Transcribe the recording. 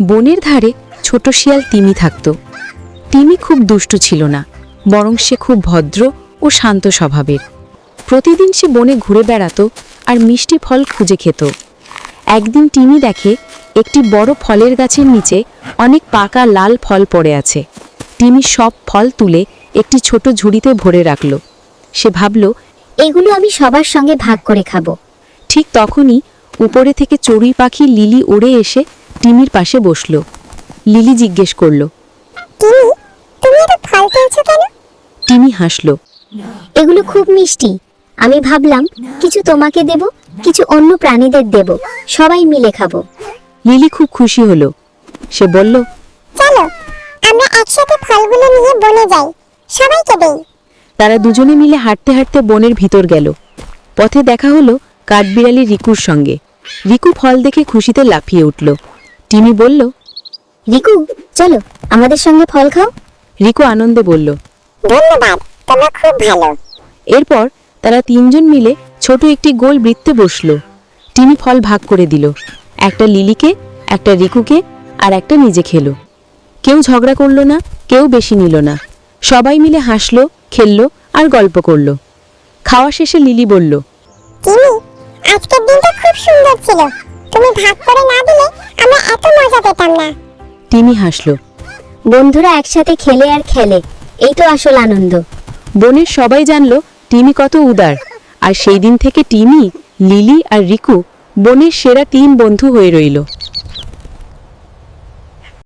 বনের ধারে ছোট শিয়াল তিমি থাকত। তিমি খুব দুষ্টু ছিল না, বরং সে খুব ভদ্র ও শান্ত স্বভাবের। প্রতিদিন সে বনে ঘুরে বেড়াতো আর মিষ্টি ফল খুঁজে খেত। একদিন টিমি দেখে একটি বড় ফলের গাছের নিচে অনেক পাকা লাল ফল পড়ে আছে। টিমি সব ফল তুলে একটি ছোট ঝুড়িতে ভরে রাখল। সে ভাবল, এগুলো আমি সবার সঙ্গে ভাগ করে খাব। ঠিক তখনই উপরে থেকে চড়ুই পাখি লিলি উড়ে এসে টিমির পাশে বসল। লিলি জিজ্ঞেস করল তুমি তুমি কেন? টিমি হাসল এগুলো খুব মিষ্টি। আমি ভাবলাম কিছু তোমাকে দেব কিছু অন্য প্রাণীদের দেব। সবাই মিলে খাব। লিলি খুব খুশি হলো। সে বলল চলো আমরা একসাথে ফলগুলো নিয়ে বনে যাই। সবাইকে দেই তারা দুজনে মিলে হাঁটতে হাঁটতে বনের ভিতর গেল। পথে দেখা হলো কাঠবিড়ালি রিকুর সঙ্গে। রিকু ফল দেখে খুশিতে লাফিয়ে উঠল। টিমি বলল রিকু চলো আমাদের সঙ্গে ফল খাও। রিকু আনন্দে বলল ধন্যবাদ তোমরা খুব ভালো। এরপর তারা তিনজন মিলে ছোট একটি গোল বৃত্তে বসল। টিমি ফল ভাগ করে দিল। একটা লিলিকে একটা রিকুকে আর একটা নিজে খেলো। কেউ ঝগড়া করল না কেউ বেশি নিল না। সবাই মিলে হাসলো খেললো আর গল্প করল। খাওয়া শেষে লিলি বলল আজকের দিনটা খুব সুন্দর ছিল। তুমি ভাগ করে না দিলে আমরা এত মজা পেতাম না। টিমি হাসলো। বন্ধুরা একসাথে খেলে আর খেলে, এই তো আসল আনন্দ। বনের সবাই জানলো টিমি কত উদার, আর সেই দিন থেকে টিমি লিলি আর রিকু বনের সেরা তিন বন্ধু হয়ে রইল।